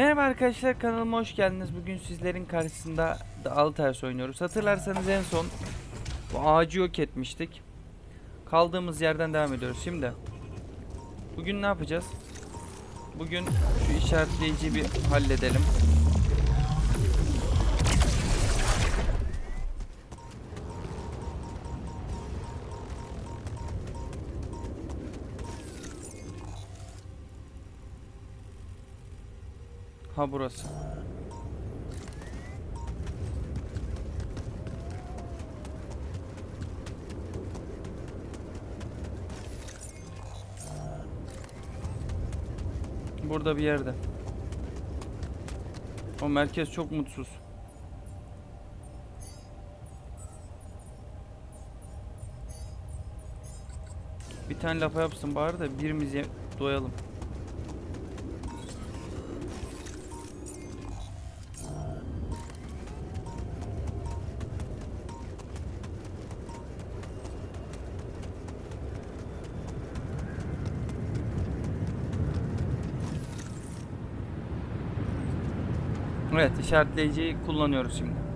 Merhaba arkadaşlar kanalıma hoş geldiniz. Bugün sizlerin karşısında The Altars oynuyoruz. Hatırlarsanız en son bu ağacı yok etmiştik. Kaldığımız yerden devam ediyoruz. Şimdi bugün ne yapacağız? Bugün şu işaretleyiciyi bir halledelim. Ha burası. Burada bir yerde. O merkez çok mutsuz. Bir tane lafa yapsın bari da birimiz doyalım. Evet işaretleyiciyi kullanıyoruz şimdi.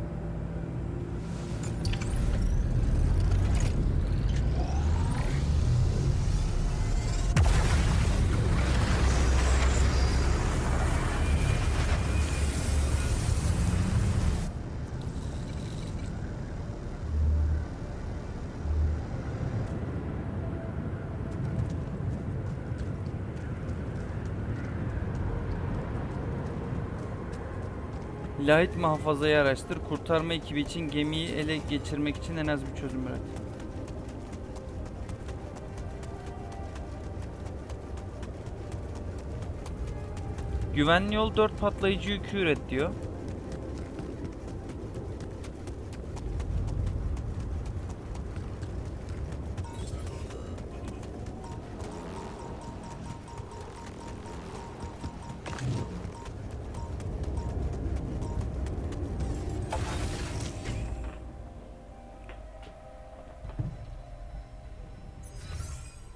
Lahit muhafazayı araştır. Kurtarma ekibi için gemiyi ele geçirmek için en az bir çözüm üret. Güvenli yol 4 patlayıcı yükü üret diyor.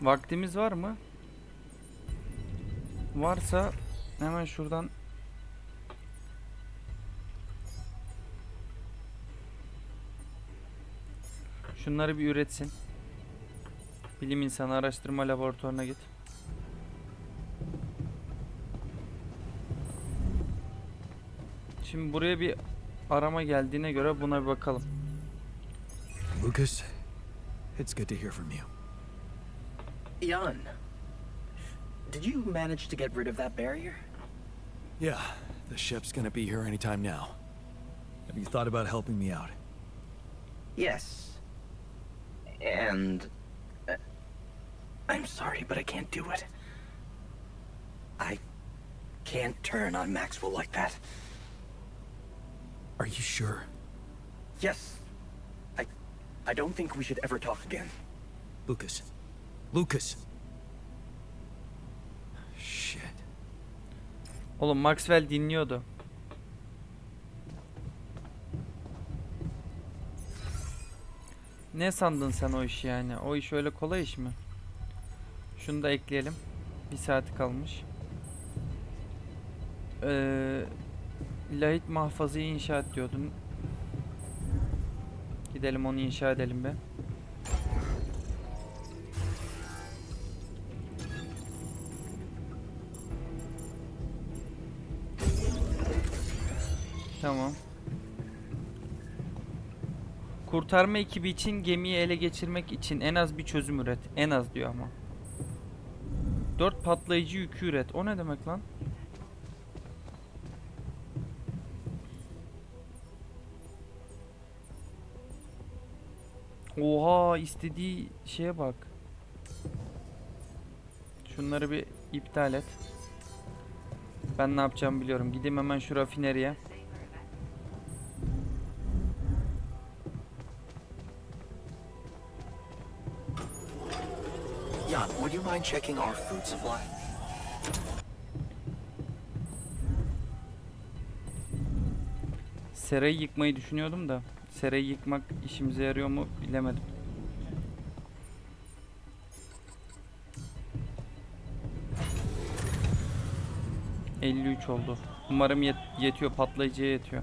Vaktimiz var mı? Varsa hemen şuradan Şunları bir üretsin. Bilim insanı araştırma laboratuvarına git. Şimdi buraya bir arama geldiğine göre buna bir bakalım. Lucas, it's good to hear from you. Jan, did you manage to get rid of that barrier? Yeah, the ship's gonna be here anytime now. Have you thought about helping me out? Yes. And. uh, I'm sorry, but I can't do it. I can't turn on Maxwell like that. Are you sure? Yes. I. I don't think we should ever talk again. Lucas. Lucas! Shit. Oğlum Maxwell dinliyordu. Ne sandın sen o işi yani? O iş öyle kolay iş mi? Şunu da ekleyelim. Bir saati kalmış. Ee, lahit mahfazayı inşa et diyordun. Gidelim onu inşa edelim be. Kurtarma ekibi için gemiyi ele geçirmek için en az bir çözüm üret. En az diyor ama. 4 patlayıcı yükü üret. O ne demek lan? Oha istediği şeye bak. Şunları bir iptal et. Ben ne yapacağımı biliyorum. Gideyim hemen şu rafineriye. Mind checking our food supply? Serayı yıkmayı düşünüyordum da serayı yıkmak işimize yarıyor mu bilemedim. ...53 oldu. Umarım yet- yetiyor patlayıcıya yetiyor.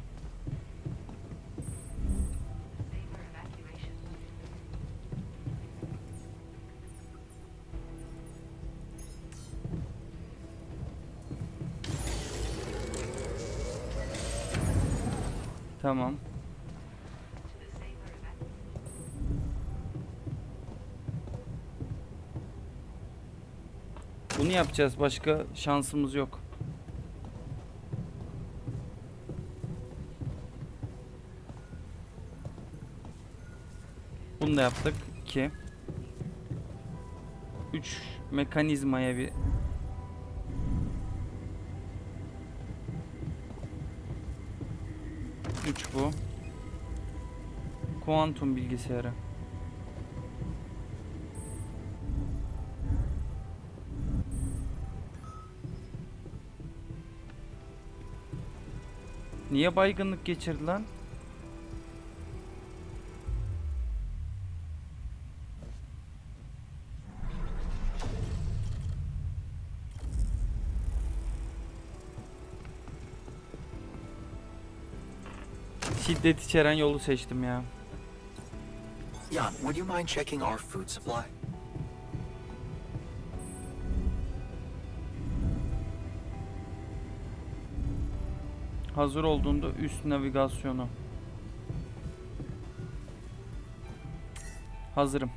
Tamam. Bunu yapacağız. Başka şansımız yok. Bunu da yaptık. 2 3 mekanizmaya bir Kuantum bilgisayarı. Niye baygınlık geçirdi lan? Şiddet içeren yolu seçtim ya. Jan, would you mind checking our food supply? Hazır olduğunda üst navigasyonu. Hazırım.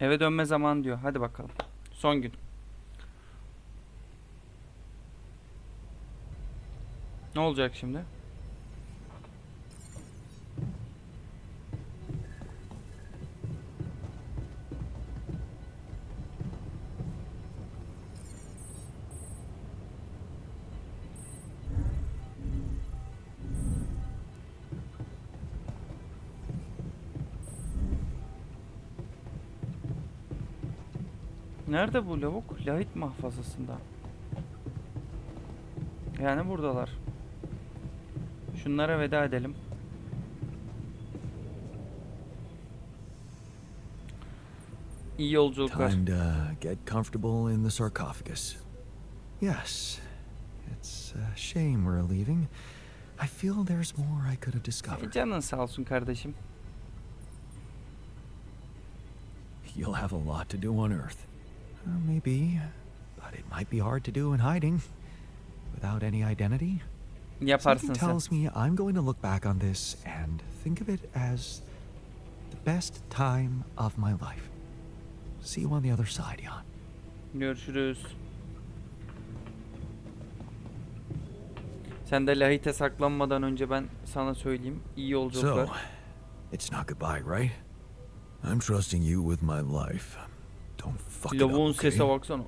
Eve dönme zaman diyor. Hadi bakalım. Son gün. Ne olacak şimdi? Nerede bu lavuk? Lahit mahfazasında. Yani buradalar. Şunlara veda edelim. İyi yolculuklar. Time to get comfortable in the sarcophagus. Yes, it's a shame we're leaving. I feel there's more I could have E, discovered. Canın sağ olsun kardeşim. You'll have a lot to do on Earth. Uh, maybe, but it might be hard to do in hiding. Without any identity. Yaparsın Something sen. tells me I'm going to look back on this and think of it as the best time of my life. See you on the other side, Jan. Görüşürüz. Sen de lahite saklanmadan önce ben sana söyleyeyim. İyi yolculuklar. So, it's not goodbye, right? I'm trusting you with my life. Don't fuck it up, Lavuğun okay? sese baksana.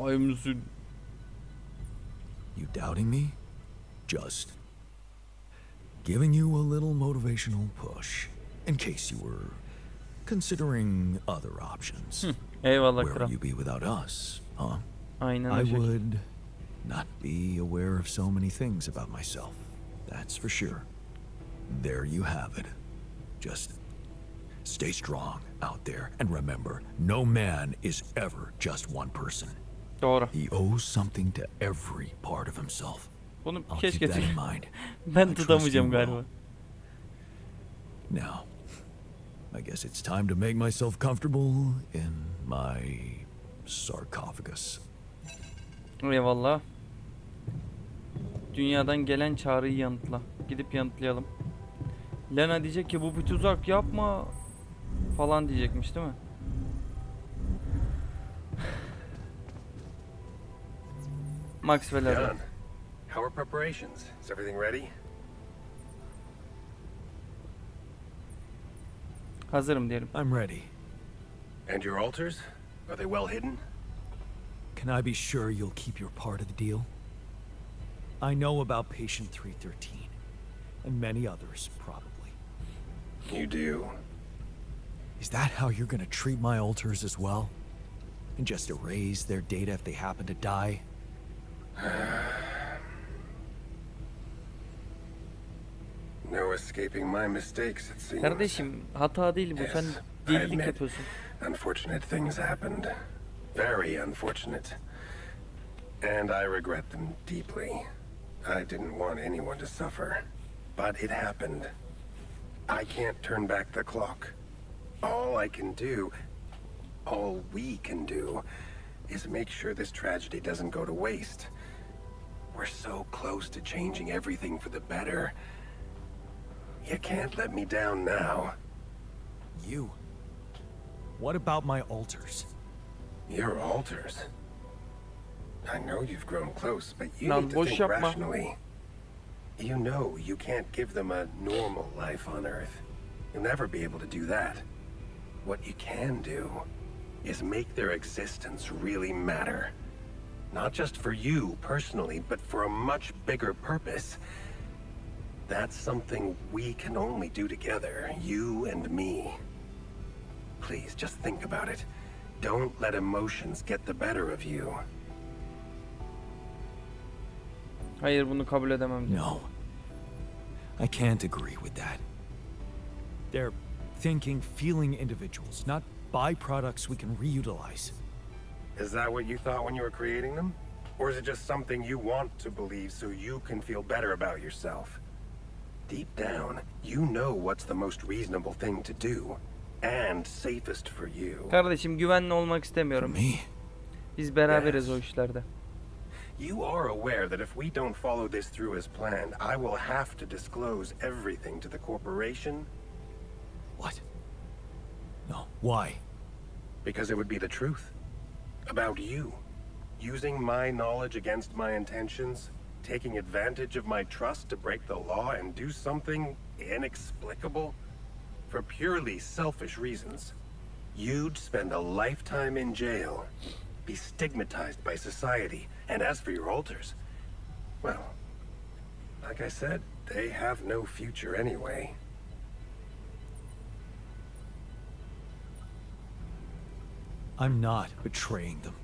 Ay mısın? You doubting me? Just giving you a little motivational push in case you were considering other options. Eyvallah Where kral. would you be without us, huh? Aynen I öyle. would not be aware of so many things about myself. That's for sure. There you have it. Just stay strong out there and remember no man is ever just one person. Doğru. He owes something to every part of himself. Bunu I'll keşke keep that in tut- mind. ben tutamayacağım galiba. Now, I guess it's time to make myself comfortable in my sarcophagus. Eyvallah. Dünyadan gelen çağrıyı yanıtla. Gidip yanıtlayalım. Lena diyecek ki bu bir tuzak yapma falan diyecekmiş değil mi? Maxwell arıyor. John, how are preparations? Is everything ready? Hazırım diyelim. I'm ready. And your altars? Are they well hidden? Can I be sure you'll keep your part of the deal? I know about Patient 313, and many others, probably. You do. Is that how you're gonna treat my altars as well? And just erase their data if they happen to die? No escaping my mistakes, it seems. Kardeşim hata değil bu. Sen delilik yapıyorsun. Unfortunate things happened. Very unfortunate. And I regret them deeply. I didn't want anyone to suffer. But it happened. I can't turn back the clock. All I can do, all we can do, is make sure this tragedy doesn't go to waste. We're so close to changing everything for the better. You can't let me down now. You. What about my altars? Your altars. I know you've grown close, but you Lan need to think yapma. rationally. You know you can't give them a normal life on Earth. You'll never be able to do that. What you can do is make their existence really matter. Not just for you personally, but for a much bigger purpose. That's something we can only do together, you and me. Please, just think about it. Don't let emotions get the better of you. Hayır bunu kabul edemem. No. I can't agree with that. They're thinking, feeling individuals, not byproducts we can reutilize. Is that what you thought when you were creating them? Or is it just something you want to believe so you can feel better about yourself? Deep down, you know what's the most reasonable thing to do. And safest for you. Kardeşim güvenli olmak For istemiyorum. me, Biz beraberiz Yes. o işlerde. You are aware that if we don't follow this through as planned, I will have to disclose everything to the corporation what? No, why? Because it would be the truth. About you. Using my knowledge against my intentions, taking advantage of my trust to break the law and do something inexplicable for purely selfish reasons. You'd spend a lifetime in jail, be stigmatized by society, and as for your altars, well, like I said, they have no future anyway. I'm not betraying them.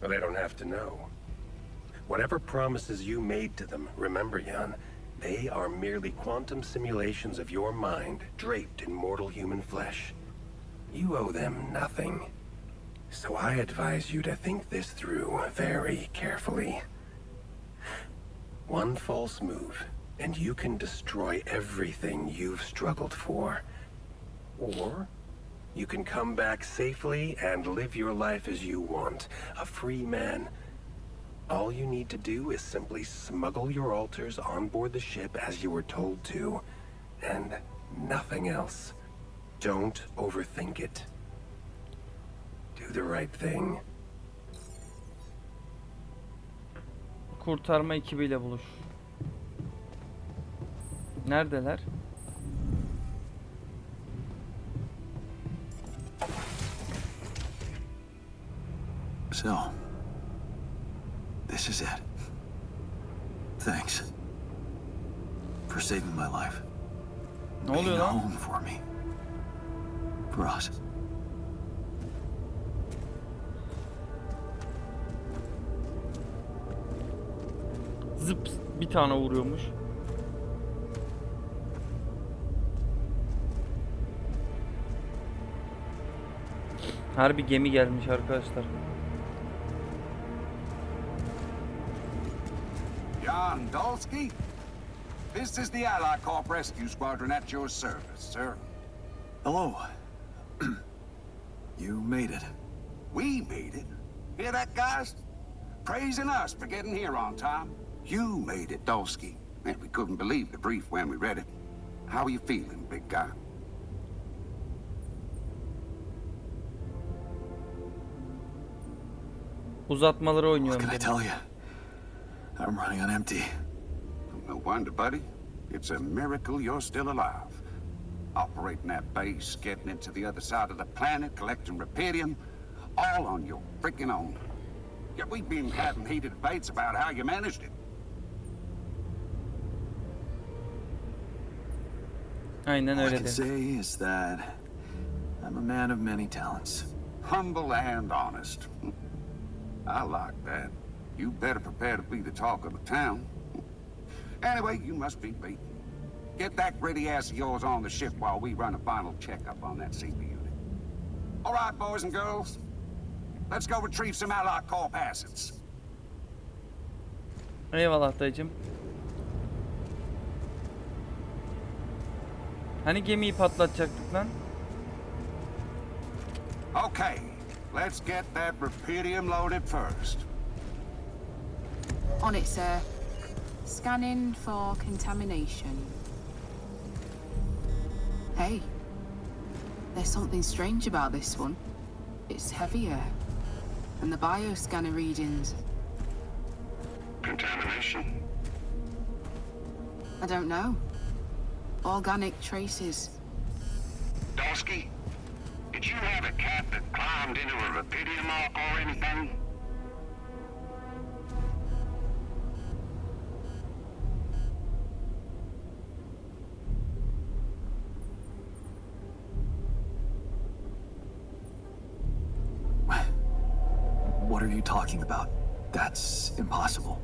But they don't have to know. Whatever promises you made to them, remember, Jan, they are merely quantum simulations of your mind, draped in mortal human flesh. You owe them nothing. So I advise you to think this through very carefully. One false move, and you can destroy everything you've struggled for. Or you can come back safely and live your life as you want, a free man. All you need to do is simply smuggle your altars on board the ship as you were told to, and nothing else. Don't overthink it. Do the right thing. Kurtarma ekibiyle buluş. Neredeler? So, this is it. Thanks. For saving my life. Ne oluyor Being lan? home for me. For us. Zıp bir tane vuruyormuş. Harbi gemi gelmiş arkadaşlar. John Dolsky? This is the Ally Corp Rescue Squadron at your service, sir. Hello. you made it. We made it. Hear that, guys? Praising us for getting here on time. You made it, Dolsky. Man, we couldn't believe the brief when we read it. How are you feeling, big guy? Uzatmaları What can I tell you? I'm running on empty. No wonder, buddy. It's a miracle you're still alive. Operating that base, getting it to the other side of the planet, collecting Repedium, all on your freaking own. Yet we've been having heated debates about how you managed it. Aynen All I öyle can dedi. say is that I'm a man of many talents. Humble and honest. I like that. You better prepare to be the talk of the town. Anyway, you must be beaten. Get that gritty ass of yours on the ship while we run a final checkup on that CP unit. All right, boys and girls. Let's go retrieve some allied corp assets. Eyvallah dayıcım. Hani gemiyi patlatacaktık lan? Okay, let's get that rupidium loaded first. On it, sir. Scanning for contamination. Hey, there's something strange about this one. It's heavier. And the bioscanner readings, Contamination? I don't know. Organic traces. Dosky, did you have a cat that climbed into a rupidium arc or anything? Talking about? That's impossible.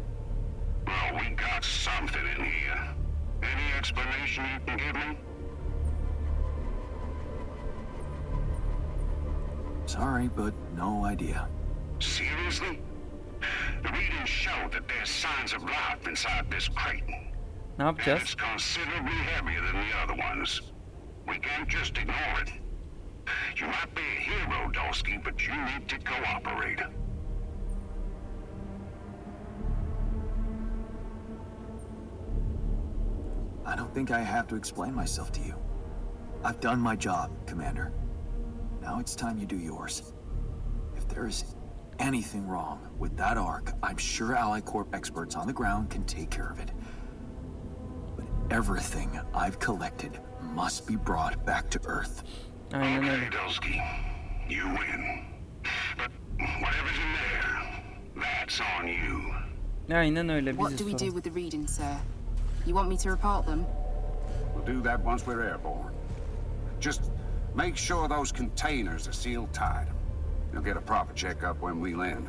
Well, we got something in here. Any explanation you can give me? Sorry, but no idea. Seriously? The readings show that there's signs of life inside this crate. Ne And yapacağız? it's considerably heavier than the other ones. We can't just ignore it. You might be a hero, Dosky, but you need to cooperate. Don't think I have to explain myself to you. I've done my job, Commander. Now it's time you do yours. If there is anything wrong with that arc, I'm sure Ally Corp experts on the ground can take care of it. But everything I've collected must be brought back to Earth. Aynen Okay, öyle. Dosky. You win. But whatever's in there, that's on you. Aynen öyle What do we do with the readings, sir? You want me to report them? We'll do that once we're airborne. Just make sure those containers are sealed tight. You'll get a proper checkup when we land.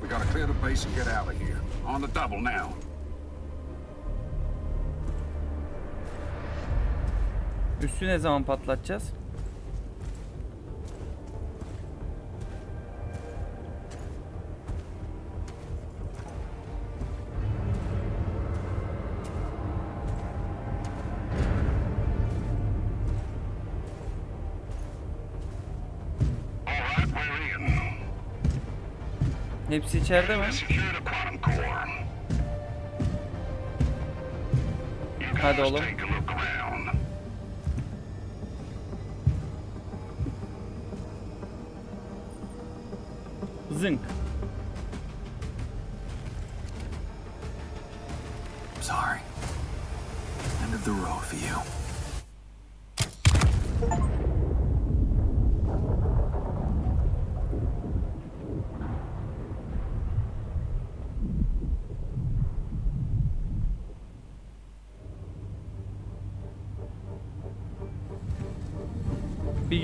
We gotta clear the base and get out of here. On the double now. Üssü ne zaman patlatacağız? Hepsi içeride mi? Hadi oğlum. Zınk.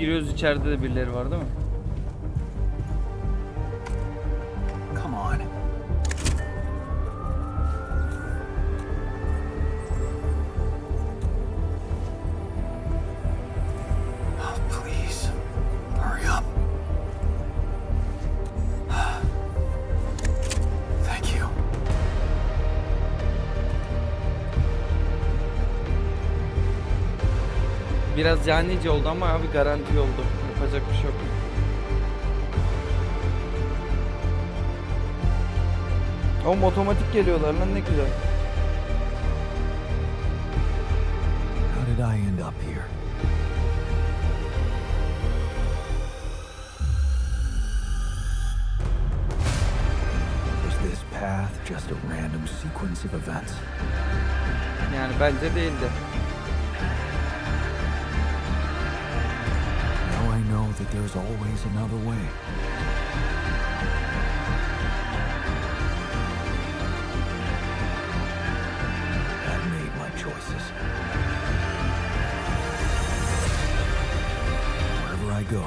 Giriyoruz içeride de birileri var değil mi? Canice oldu ama abi garanti oldu. Yapacak bir şey yok. Oğlum otomatik geliyorlar lan ne güzel. How did I end up here? Was this path just a random sequence of events? Yani bence değildi. There's always another way. I've made my choices. Wherever I go,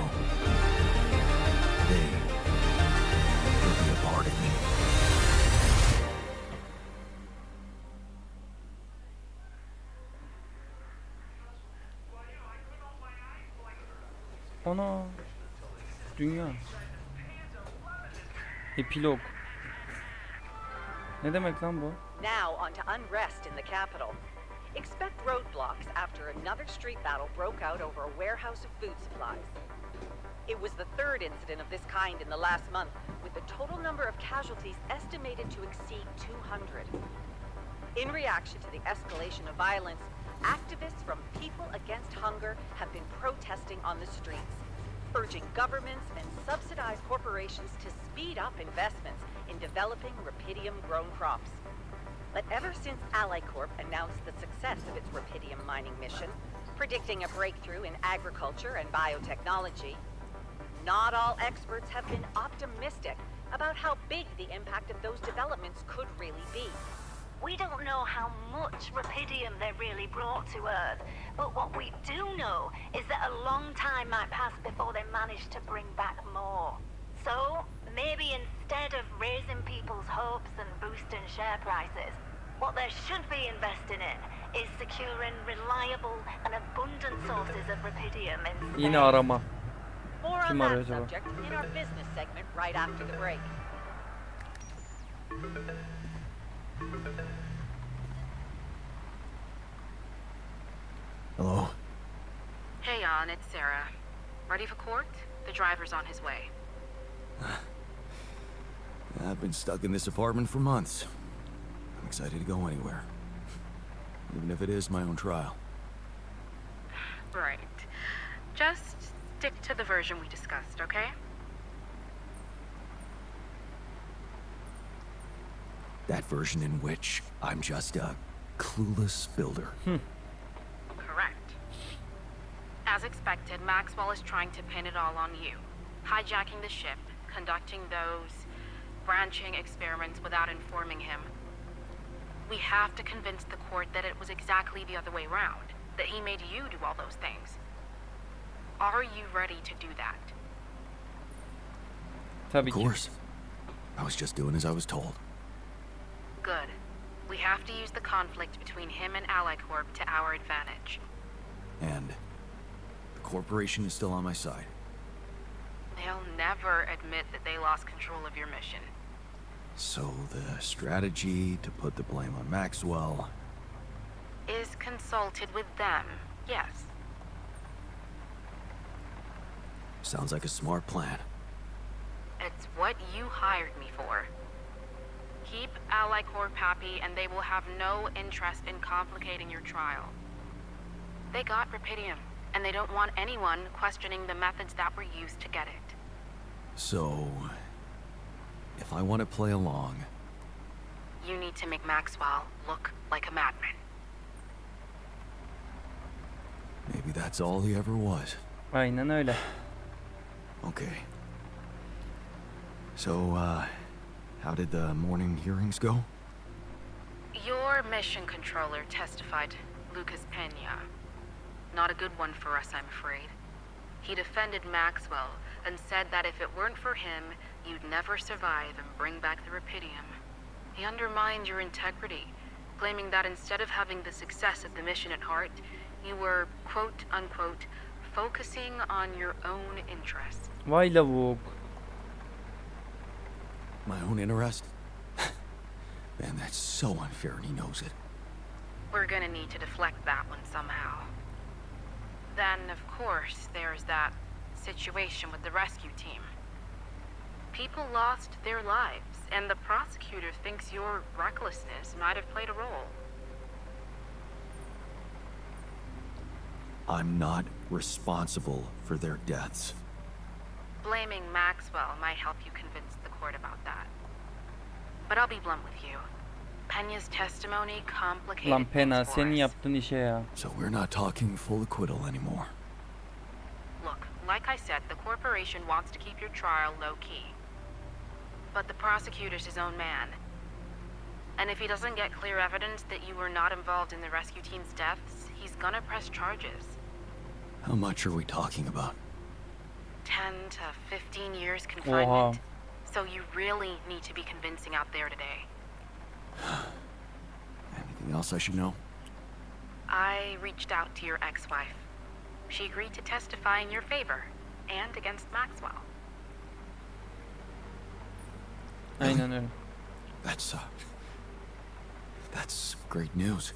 Ana. Dünya. Epilog. Ne demek lan bu? Now, on to unrest in the capital. Expect roadblocks after another street battle broke out over a warehouse of food supplies. It was the third incident of this kind in the last month, with the total number of casualties estimated to exceed 200. In reaction to the escalation of violence, activists from People Against Hunger have been protesting on the streets, urging governments and subsidized corporations to speed up investments in developing rapidium grown crops. But ever since AlliCorp announced the success of its rapidium mining mission, predicting a breakthrough in agriculture and biotechnology, not all experts have been optimistic about how big the impact of those developments could really be. We don't know how much rapidium they really brought to Earth, but what we do know is that a long time might pass before they manage to bring back more. So, maybe instead of raising people's hopes and boosting share prices, what they should be investing in is securing reliable and abundant sources of rapidium instead. Yine arama. More on Kim that arıyor acaba? subject in our business segment right after the break. Hello? Hey, Jan, it's Sarah. Ready for court? The driver's on his way. I've been stuck in this apartment for months. I'm excited to go anywhere. Even if it is my own trial. Right. Just stick to the version we discussed, okay? That version in which I'm just a clueless builder. Hmm. Correct. As expected, Maxwell is trying to pin it all on you. Hijacking the ship, conducting those branching experiments without informing him. We have to convince the court that it was exactly the other way around, that he made you do all those things. Are you ready to do that? Of course. I was just doing as I was told. Good. We have to use the conflict between him and AlliCorp to our advantage. And the corporation is still on my side. They'll never admit that they lost control of your mission. So the strategy to put the blame on Maxwell. Is consulted with them, yes. Sounds like a smart plan. It's what you hired me for. Keep AlliCorp happy, and they will have no interest in complicating your trial. They got Rapidium, and they don't want anyone questioning the methods that were used to get it. So, if I want to play along, You need to make Maxwell look like a madman. maybe that's all he ever was. Aynen öyle. Okay. So, uh, how did the morning hearings go? Your mission controller testified, Lucas Pena. Not a good one for us, I'm afraid. He defended Maxwell and said that if it weren't for him, you'd never survive and bring back the Rapidium. He undermined your integrity, claiming that instead of having the success of the mission at heart, you were, quote unquote, focusing on your own interests. Vay lavuk. My own interest? Man, that's so unfair and he knows it. We're gonna need to deflect that one somehow. Then, of course, there's that situation with the rescue team. People lost their lives, and the prosecutor thinks your recklessness might have played a role. I'm not responsible for their deaths. Blaming Maxwell might help you convince court about that. But I'll be blunt with you. Pena's testimony complicated Lan things Pena for yaptığın işe ya. So we're not talking full acquittal anymore. Look, like I said, the corporation wants to keep your trial low key. But the prosecutor's his own man. And if he doesn't get clear evidence that you were not involved in the rescue team's deaths, he's gonna press charges. How much are we talking about? 10 to 15 years confinement. Oha. So you really need to be convincing out there today. Anything else I should know? I reached out to your ex-wife. She agreed to testify in your favor. and against Maxwell. Aynen öyle. That's, uh. That's great news.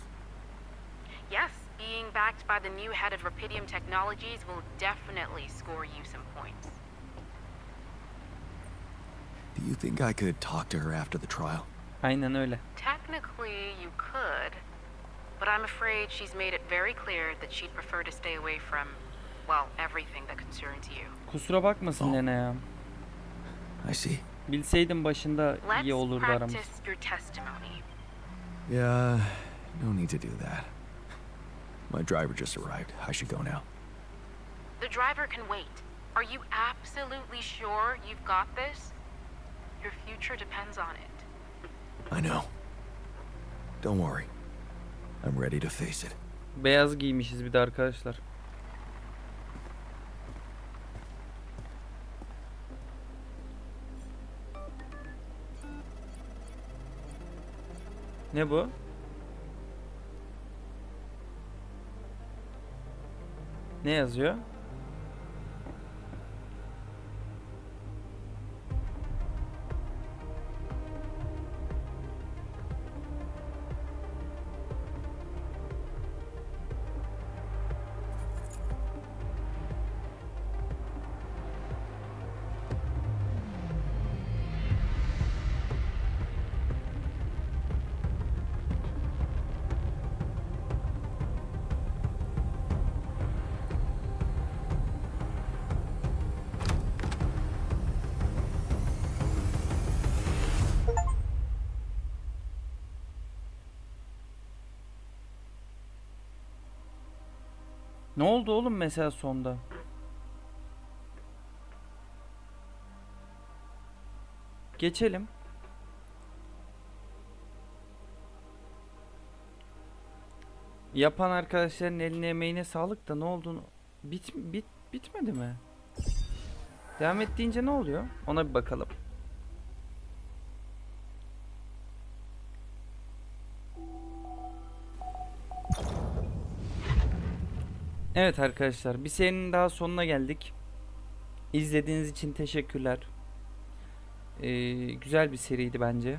Yes, being backed by the new head of Rapidium Technologies will definitely score you some points. Do you think I could talk to her after the trial? Aynen öyle. Technically, you could, but I'm afraid she's made it very clear that she'd prefer to stay away from, well, everything that concerns you. Kusura bakmasın Oh. Lena ya. I see. Bilseydim başında Let's iyi olurdu aramız. practice your testimony. Yeah, no need to do that. My driver just arrived. I should go now. The driver can wait. Are you absolutely sure you've got this? Your future depends on it. I know. Don't worry. I'm ready to face it. Beyaz giymişiz bir de arkadaşlar. Ne bu? Ne yazıyor? Ne oldu oğlum mesela sonda? Geçelim. Yapan arkadaşların eline emeğine sağlık da ne olduğunu bit, bit bitmedi mi? Devam et deyince ne oluyor? Ona bir bakalım. Evet arkadaşlar bir serinin daha sonuna geldik. İzlediğiniz için teşekkürler. Ee, güzel bir seriydi bence.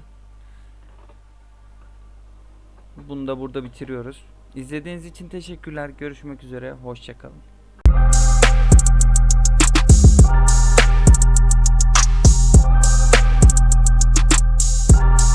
Bunu da burada bitiriyoruz. İzlediğiniz için teşekkürler. Görüşmek üzere. Hoşçakalın.